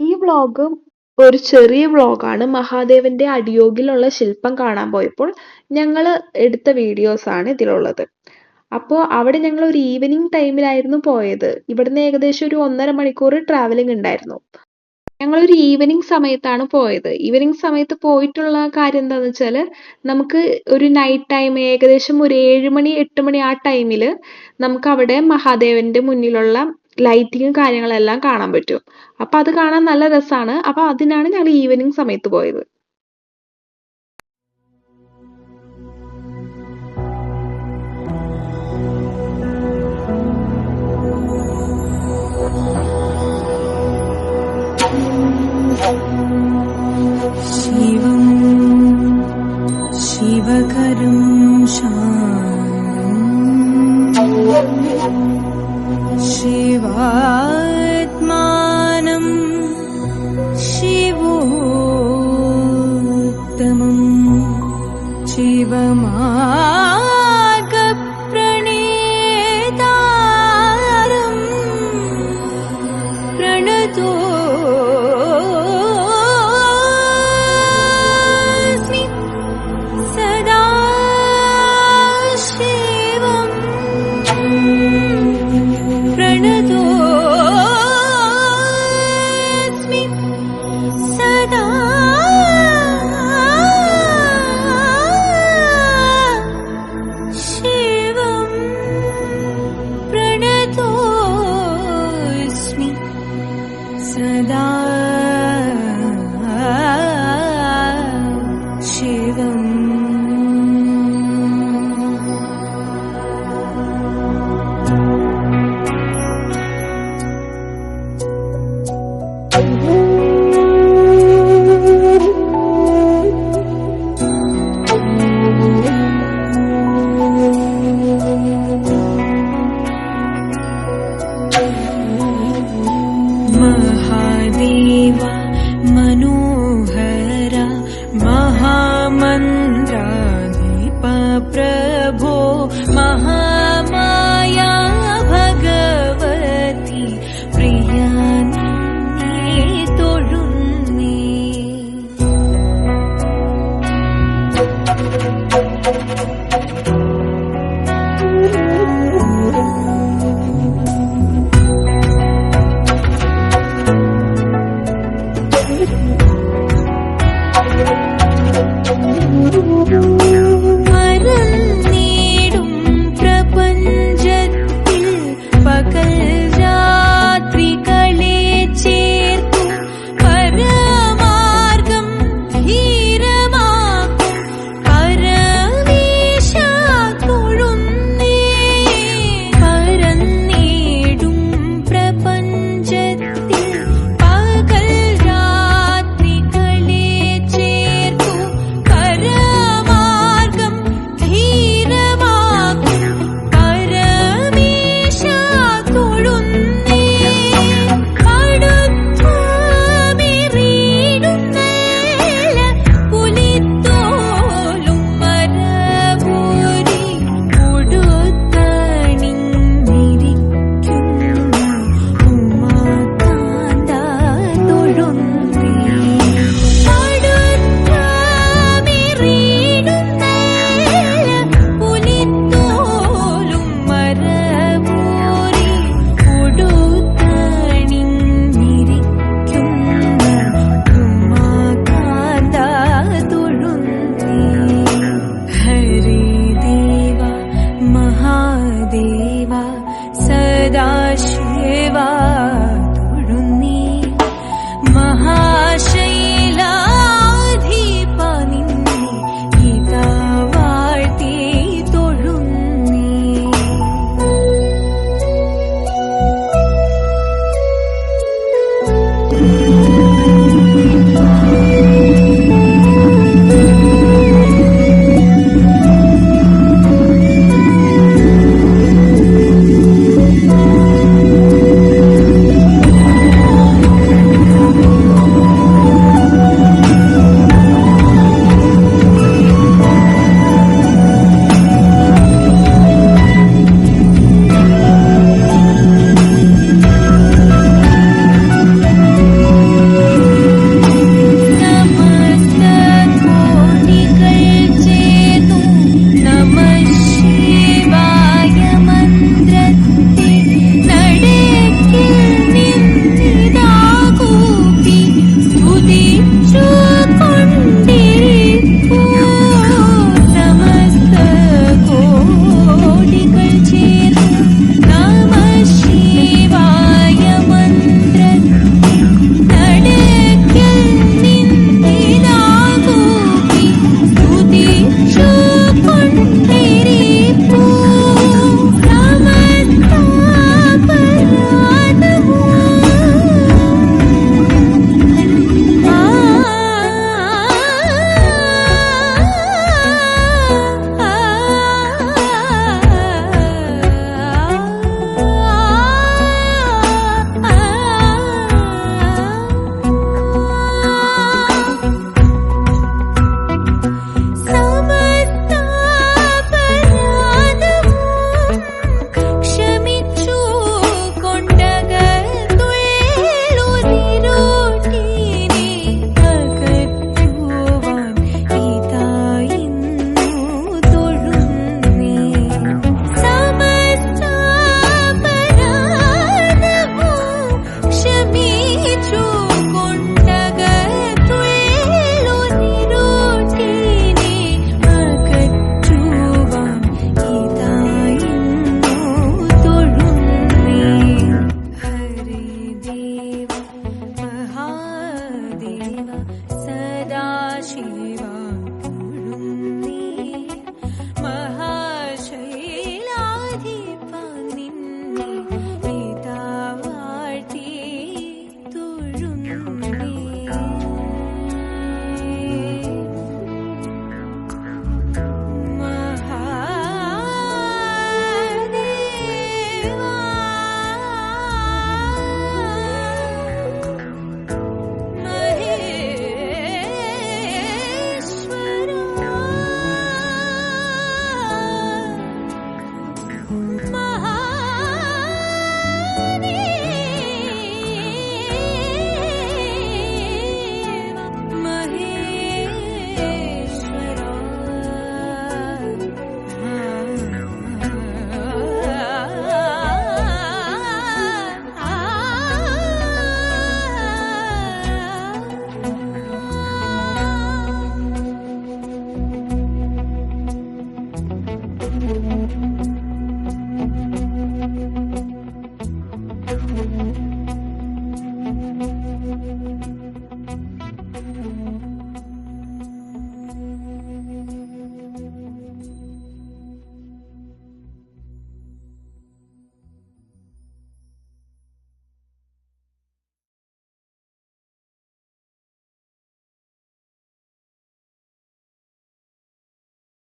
ഈ വ്ളോഗ് ഒരു ചെറിയ വ്ളോഗാണ് മഹാദേവന്റെ അടിയോഗിലുള്ള ശില്പം കാണാൻ പോയപ്പോൾ ഞങ്ങൾ എടുത്ത വീഡിയോസാണ് ഇതിലുള്ളത്. അപ്പോൾ അവിടെ ഞങ്ങൾ ഒരു ഈവനിങ് ടൈമിലായിരുന്നു പോയത്. ഇവിടുന്ന് ഏകദേശം ഒരു ഒന്നര മണിക്കൂർ ട്രാവലിംഗ് ഉണ്ടായിരുന്നു. ഞങ്ങളൊരു ഈവനിങ് സമയത്താണ് പോയത്. ഈവനിങ് സമയത്ത് പോയിട്ടുള്ള കാര്യം എന്താണെന്ന് വെച്ചാൽ നമുക്ക് ഒരു നൈറ്റ് ടൈം ഏകദേശം ഒരു ഏഴ് മണി എട്ട് മണി ആ ടൈമിൽ നമുക്ക് അവിടെ മഹാദേവന്റെ മുന്നിലുള്ള ലൈറ്റിങ്ങും കാര്യങ്ങളെല്ലാം കാണാൻ പറ്റും. അപ്പൊ അത് കാണാൻ നല്ല രസമാണ് അപ്പൊ അതിനാണ് ഞങ്ങൾ ഈവനിങ് സമയത്ത് പോയത്. ശിവം ശിവകരും ശാ शिवात्मानम् शिवोत्तमम् शिवमा शिवम् my. सेवा she